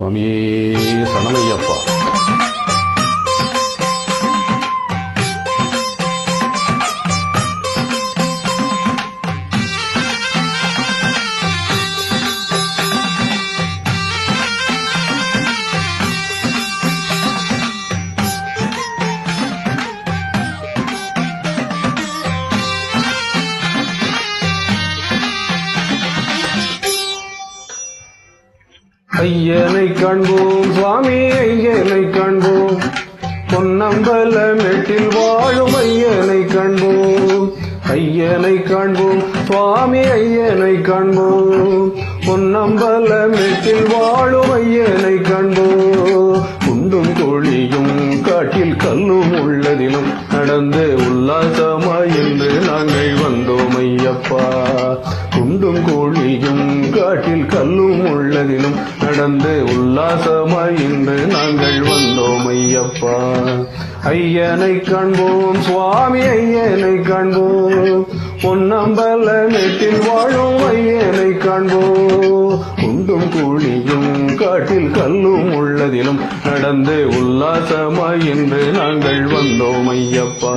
சுவாமியே சரணமையப்பா. ஐயனை காண்போம் சுவாமி ஐயனை காண்போம். பொன்னம்பல மெட்டில் வாழும் ஐயனை காண்போம். ஐயனை காண்போம் சுவாமி ஐயனை காண்போம். பொன்னம்பல மெட்டில் வாழும் ஐயனை காண்போம். குண்டும் கோழியும் காட்டில் கல்லும் உள்ளதிலும் நடந்து குண்டும் கோழியும் காட்டில் கல்லும் உள்ளதிலும் நடந்து உல்லாசமாய் இன்று நாங்கள் வந்தோம் ஐயப்பா. ஐயனை காண்போம் சுவாமி ஐயனை காண்போம். பொன்னம்பல நெட்டில் வாழும் ஐயனை காண்போம். குண்டும் கூலியும் காட்டில் கல்லும் உள்ளதிலும் நடந்து உல்லாசமாய் இன்று நாங்கள் வந்தோம் ஐயப்பா.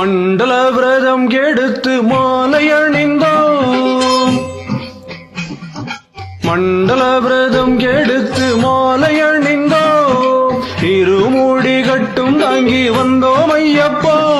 மண்டல விரதம் எடுத்து மாலை அணிந்தோம். மண்டல விரதம் எடுத்து மாலை அணிந்தோம். இருமூடி கட்டும் தாங்கி வந்தோம் ஐயப்பா.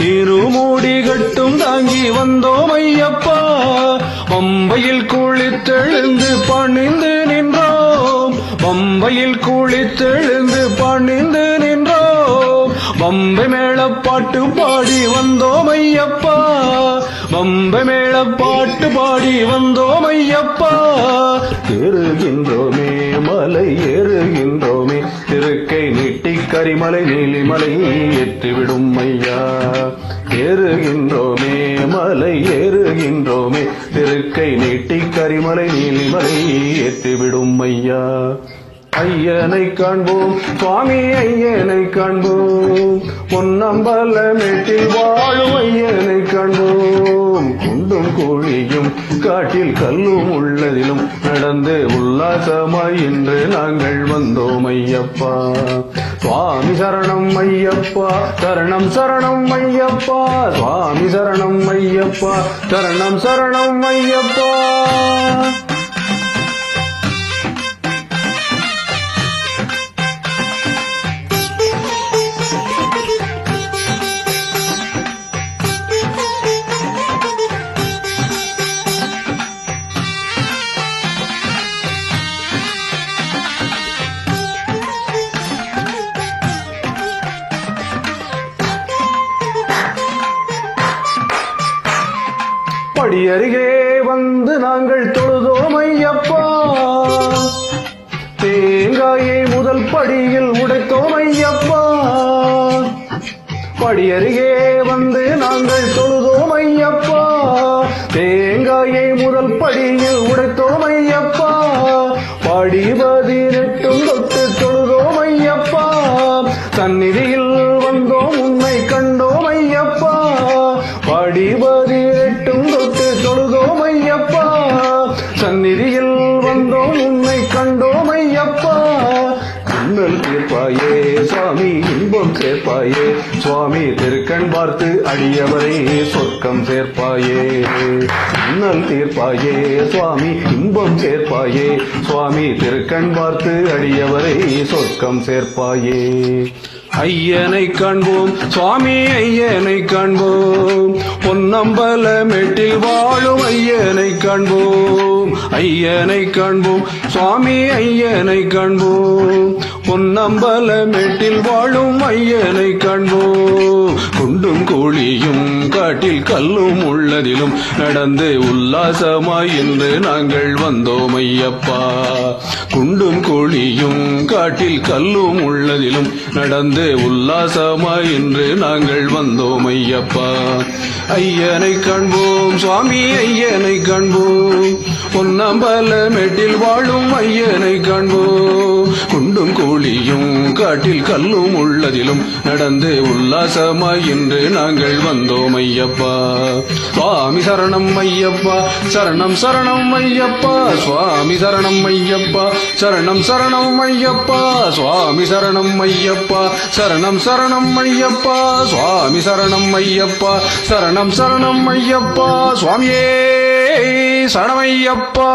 இருமூடி கட்டும் தாங்கி வந்தோம் ஐயப்பா. பம்பையில் குளித்தெழுந்து பணிந்து நின்றோம். பம்பையில் குளித்தெழுந்து பணிந்து நின்றோம். பம்பை மேளப்பாட்டு பாடி வந்தோம் ஐயப்பா. பம்பை மேளப்பாட்டு பாடி வந்தோம் ஐயப்பா. ஏறுகின்றோமே மலை ஏறுகின்றோமே. திருக்கை நீட்டி கரிமலை நீலிமலை ஏற்றிவிடும் ஐயா. ஏறுகின்றோமே மலை ஏறுகின்றோமே. திருக்கை நீட்டி கரிமலை நீலிமலை ஏற்றிவிடும் ஐயா. ஐயனை காண்போம் சுவாமி ஐயனை காண்போம். பொன்னம்பல மேட்டில் வாழும் ஐயனை காண்போம் குண்டும் கோழியும் காட்டில் கல்லும் உள்ளதிலும் நடந்து உல்லாசமாய் இன்று நாங்கள் வந்தோம் ஐயப்பா. சுவாமி சரணம் ஐயப்பா சரணம் சரணம் ஐயப்பா. சுவாமி சரணம் ஐயப்பா சரணம் சரணம் ஐயப்பா. படி அருகே வந்து நாங்கள் தொழுதோம் ஐயப்பா. தேங்காயை முதல் படியில் உடைத்தோம் ஐயப்பா. படி அருகே வந்து நாங்கள் தொழுதோம் ஐயப்பா. தேங்காயை முதல் படியில் சேர்ப்பாயே. சுவாமி திருக்கண் பார்த்து அடியவரே சொர்க்கம் சேர்ப்பாயே. இன்னல் தீர்ப்பாயே. சுவாமி இன்பம் சேர்ப்பாயே. சுவாமி திருக்கண் பார்த்து அடியவரை சொர்க்கம் சேர்ப்பாயே. ஐயனை காண்போம். சுவாமி ஐயனை காண்போம். பொன்னம்பல மேட்டில் வாழும் ஐயனை காண்போம். ஐயனை காண்போம். சுவாமி ஐயனை காண்போம். பொன்னம்பல மேட்டில் வாழும் ஐயனை காண்போம் குண்டும் கோழியும் காட்டில் கல்லும் உள்ளதிலும் நடந்து உல்லாசமாய் இன்று நாங்கள் வந்தோம் ஐயப்பா. குண்டும் கோழியும் காட்டில் கல்லும் உள்ளதிலும் நடந்து உல்லாசமாய் இன்று நாங்கள் வந்தோம் ஐயப்பா. ஐயனை காண்போம் சுவாமி ஐயனை காண்போம். பொன்னம்பல மேட்டில் வாழும் ஐயனை காண்போம். குண்டும் கூலியும் காட்டில் கல்லும் உள்ளதிலும் நடந்து உல்லாசமாய் இன்று நாங்கள் வந்தோம் ஐயப்பா. சுவாமி சரணம் ஐயப்பா சரணம் சரணம் ஐயப்பா சுவாமி சரணம் ஐயப்பா சரணம் சரணம் ஐயப்பா சுவாமி சரணம் ஐயப்பா சரணம் சரணம் ஐயப்பா சுவாமி சரணம் ஐயப்பா சரணம் சரணம் ஐயப்பா சுவாமியே சரணமையப்பா